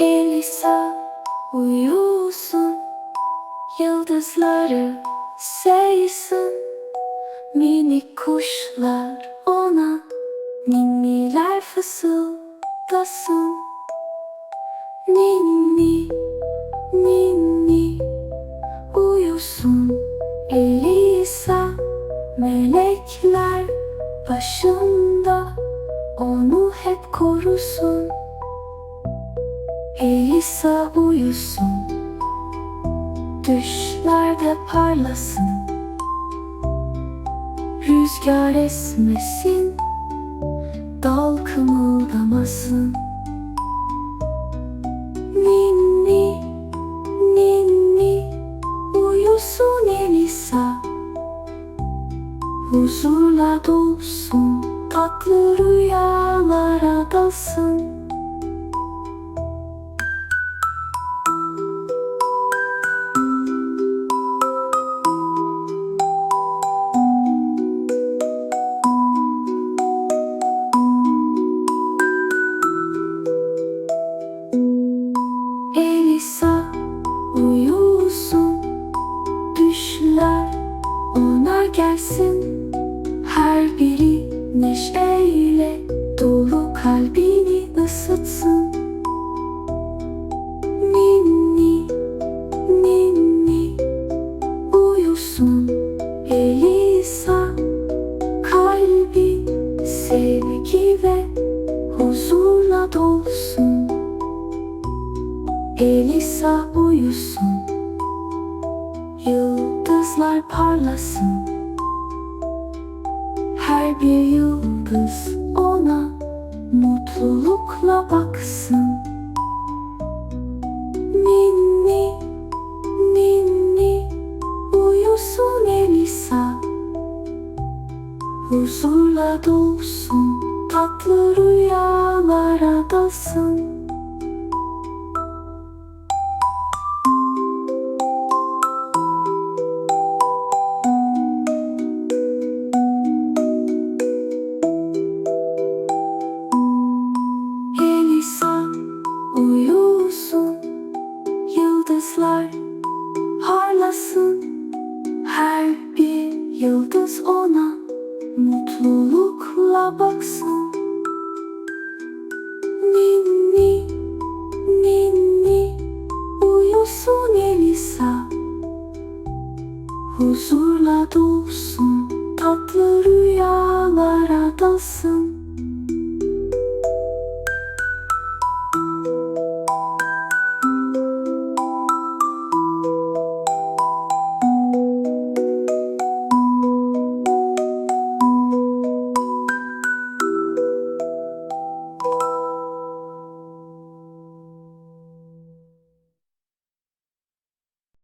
Elisa uyusun. Yıldızları seysın Minik kuşlar ona Ninniler fısıldasın. Ninni, ninni Uyusun. Elisa Melekler başında Onu hep korusun Elisa uyusun. Düşlerde parlasın. Rüzgar esmesin. Dal kımıldamasın. Ninni, ninni Uyusun Elisa. Huzurla dolsun Tatlı rüyalara dalsın gelsin Her biri neşeyle dolu kalbini ısıtsın. Ninni, ninni uyusun Elisa. Kalbi sevgi ve huzurla dolsun. Elisa uyusun. Yıldızlar parlasın bir yıldız ona Mutlulukla baksın. Ninni, ninni Uyusun Elisa. Huzurla dolsun Tatlı rüyalara dalsın Yıldızlar parlasın Her bir yıldız ona Mutlulukla baksın. Ninni, ninni Uyusun Elisa. Huzurla dolsun